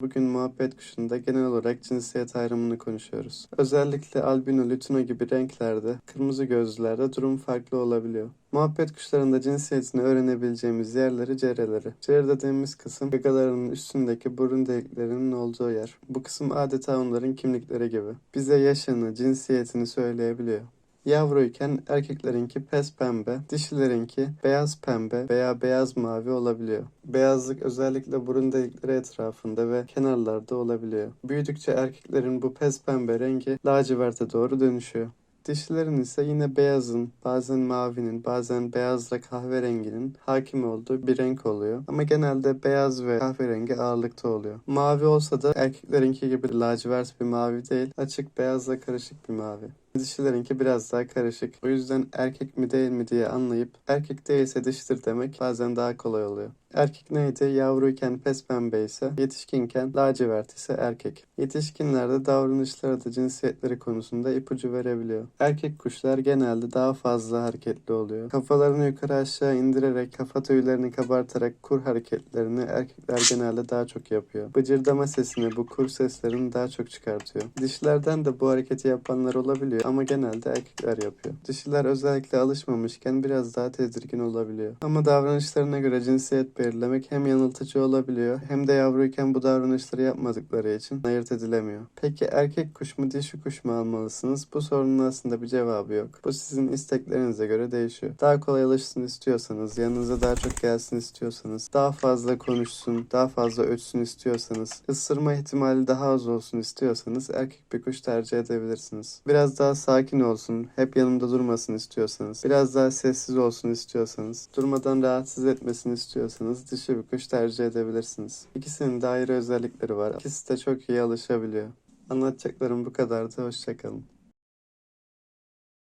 Bugün muhabbet kuşunda genel olarak cinsiyet ayrımını konuşuyoruz. Özellikle albino, lütino gibi renklerde, kırmızı gözlülerde durum farklı olabiliyor. Muhabbet kuşlarında cinsiyetini öğrenebileceğimiz yerleri cereleri. Cere dediğimiz kısım gagalarının üstündeki burun deliklerinin olduğu yer. Bu kısım adeta onların kimlikleri gibi. Bize yaşını, cinsiyetini söyleyebiliyor. Yavruyken erkeklerinki pes pembe, dişilerinki beyaz pembe veya beyaz mavi olabiliyor. Beyazlık özellikle burun delikleri etrafında ve kenarlarda olabiliyor. Büyüdükçe erkeklerin bu pes pembe rengi laciverte doğru dönüşüyor. Dişilerin ise yine beyazın, bazen mavinin, bazen beyazla kahverenginin hakim olduğu bir renk oluyor. Ama genelde beyaz ve kahverengi ağırlıkta oluyor. Mavi olsa da erkeklerinki gibi lacivert bir mavi değil, açık beyazla karışık bir mavi. Dişilerinki biraz daha karışık. O yüzden erkek mi değil mi diye anlayıp erkek değilse dişidir demek bazen daha kolay oluyor. Erkek neydi? Yavruyken pes pembe ise, yetişkinken lacivert ise erkek. Yetişkinlerde davranışları da cinsiyetleri konusunda ipucu verebiliyor. Erkek kuşlar genelde daha fazla hareketli oluyor. Kafalarını yukarı aşağı indirerek, kafa tüylerini kabartarak kur hareketlerini erkekler genelde daha çok yapıyor. Bıcırdama sesini bu kur seslerini daha çok çıkartıyor. Dişilerden de bu hareketi yapanlar olabiliyor ama genelde erkekler yapıyor. Dişiler özellikle alışmamışken biraz daha tedirgin olabiliyor. Ama davranışlarına göre cinsiyet belirlemek hem yanıltıcı olabiliyor hem de yavruyken bu davranışları yapmadıkları için ayırt edilemiyor. Peki erkek kuş mu dişi kuş mu almalısınız? Bu sorunun aslında bir cevabı yok. Bu sizin isteklerinize göre değişiyor. Daha kolay alışsın istiyorsanız, yanınıza daha çok gelsin istiyorsanız, daha fazla konuşsun, daha fazla ötsün istiyorsanız, ısırma ihtimali daha az olsun istiyorsanız erkek bir kuş tercih edebilirsiniz. Biraz daha sakin olsun, hep yanımda durmasın istiyorsanız, biraz daha sessiz olsun istiyorsanız, durmadan rahatsız etmesini istiyorsanız dişi bir kuş tercih edebilirsiniz. İkisinin de ayrı özellikleri var. İkisi de çok iyi alışabiliyor. Anlatacaklarım bu kadardı. Hoşçakalın.